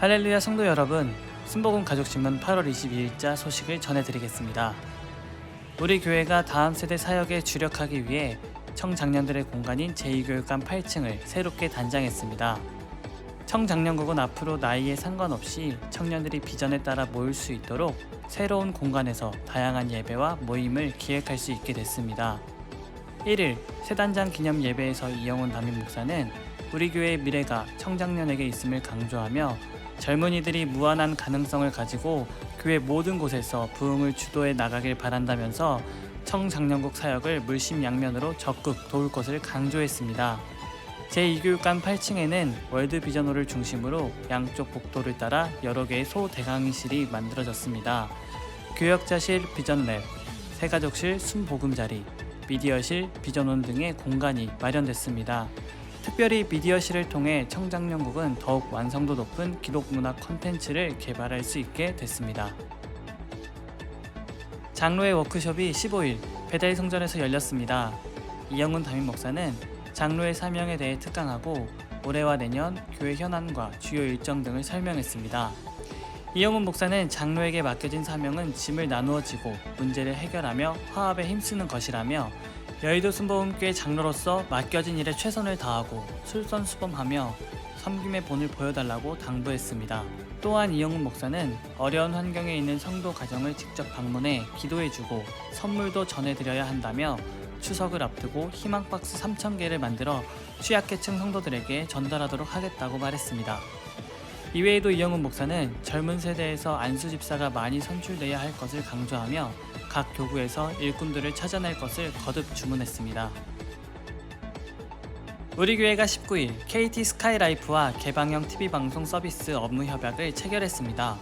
할렐루야 성도 여러분, 순복음 가족신문 8월 22일자 소식을 전해드리겠습니다. 우리 교회가 다음 세대 사역에 주력하기 위해 청장년들의 공간인 제2교육관 8층을 새롭게 단장했습니다. 청장년국은 앞으로 나이에 상관없이 청년들이 비전에 따라 모일 수 있도록 새로운 공간에서 다양한 예배와 모임을 기획할 수 있게 됐습니다. 1일 세단장 기념 예배에서 이영훈 담임 목사는 우리 교회의 미래가 청장년에게 있음을 강조하며 젊은이들이 무한한 가능성을 가지고 교회 모든 곳에서 부흥을 주도해 나가길 바란다면서 청장년국 사역을 물심양면으로 적극 도울 것을 강조했습니다. 제2교육관 8층에는 월드 비전홀을 중심으로 양쪽 복도를 따라 여러 개의 소대강의실이 만들어졌습니다. 교역자실 비전랩, 새가족실 순복음자리, 미디어실 비전원 등의 공간이 마련됐습니다. 특별히 미디어실을 통해 청장년국은 더욱 완성도 높은 기독문화 콘텐츠를 개발할 수 있게 됐습니다. 장로의 워크숍이 15일 배달 성전에서 열렸습니다. 이영훈 담임 목사는 장로의 사명에 대해 특강하고 올해와 내년 교회 현안과 주요 일정 등을 설명했습니다. 이영훈 목사는 장로에게 맡겨진 사명은 짐을 나누어 지고 문제를 해결하며 화합에 힘쓰는 것이라며 여의도 순복음교회 장로로서 맡겨진 일에 최선을 다하고 솔선수범하며 섬김의 본을 보여달라고 당부했습니다. 또한 이영훈 목사는 어려운 환경에 있는 성도 가정을 직접 방문해 기도해주고 선물도 전해드려야 한다며 추석을 앞두고 희망박스 3,000개를 만들어 취약계층 성도들에게 전달하도록 하겠다고 말했습니다. 이외에도 이영훈 목사는 젊은 세대에서 안수 집사가 많이 선출돼야 할 것을 강조하며 각 교구에서 일꾼들을 찾아낼 것을 거듭 주문했습니다. 우리 교회가 19일 KT 스카이라이프와 개방형 TV 방송 서비스 업무 협약을 체결했습니다.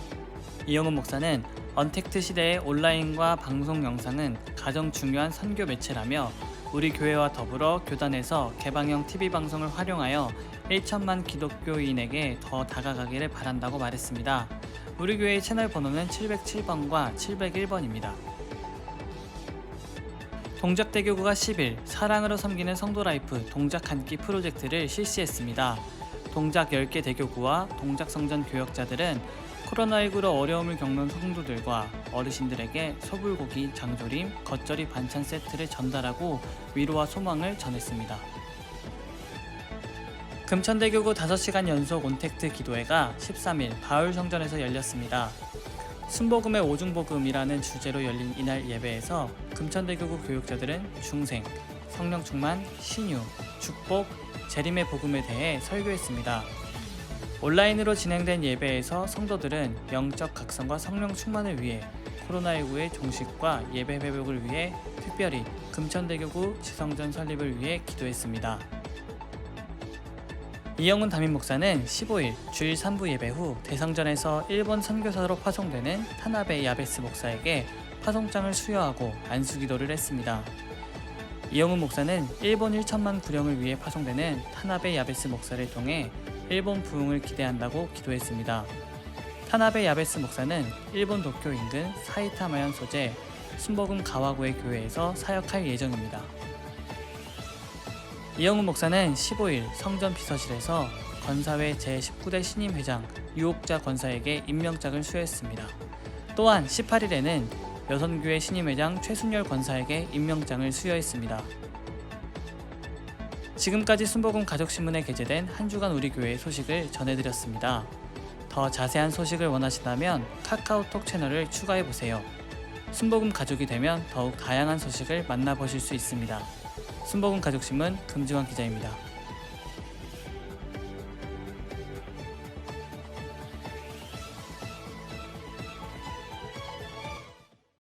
이영훈 목사는 언택트 시대의 온라인과 방송 영상은 가장 중요한 선교 매체라며 우리 교회와 더불어 교단에서 개방형 TV 방송을 활용하여 1천만 기독교인에게 더 다가가기를 바란다고 말했습니다. 우리 교회의 채널 번호는 707번과 701번입니다. 동작대교구가 10일 사랑으로 섬기는 성도라이프 동작 한 끼 프로젝트를 실시했습니다. 동작 10개 대교구와 동작성전 교역자들은 코로나19로 어려움을 겪는 성도들과 어르신들에게 소불고기, 장조림, 겉절이 반찬 세트를 전달하고 위로와 소망을 전했습니다. 금천대교구 5시간 연속 온택트 기도회가 13일 바울성전에서 열렸습니다. 순복음의 오중복음이라는 주제로 열린 이날 예배에서 금천대교구 교육자들은 중생, 성령 충만, 신유, 축복, 재림의 복음에 대해 설교했습니다. 온라인으로 진행된 예배에서 성도들은 영적 각성과 성령 충만을 위해 코로나19의 종식과 예배 회복을 위해 특별히 금천대교구 지성전 설립을 위해 기도했습니다. 이영훈 담임 목사는 15일 주일 3부 예배 후 대성전에서 일본 선교사로 파송되는 타나베 야베스 목사에게 파송장을 수여하고 안수기도를 했습니다. 이영훈 목사는 일본 1천만 구령을 위해 파송되는 타나베 야베스 목사를 통해 일본 부흥을 기대한다고 기도했습니다. 타나베 야베스 목사는 일본 도쿄 인근 사이타마현 소재 순복음 가와구의 교회에서 사역할 예정입니다. 이영훈 목사는 15일 성전 비서실에서 건사회 제19대 신임 회장 유옥자 권사에게 임명장을 수여했습니다. 또한 18일에는 여선교회 신임 회장 최순열 권사에게 임명장을 수여했습니다. 지금까지 순복음 가족신문에 게재된 한 주간 우리 교회의 소식을 전해드렸습니다. 더 자세한 소식을 원하신다면 카카오톡 채널을 추가해 보세요. 순복음 가족이 되면 더욱 다양한 소식을 만나보실 수 있습니다. 순복음 가족신문 금지원 기자입니다.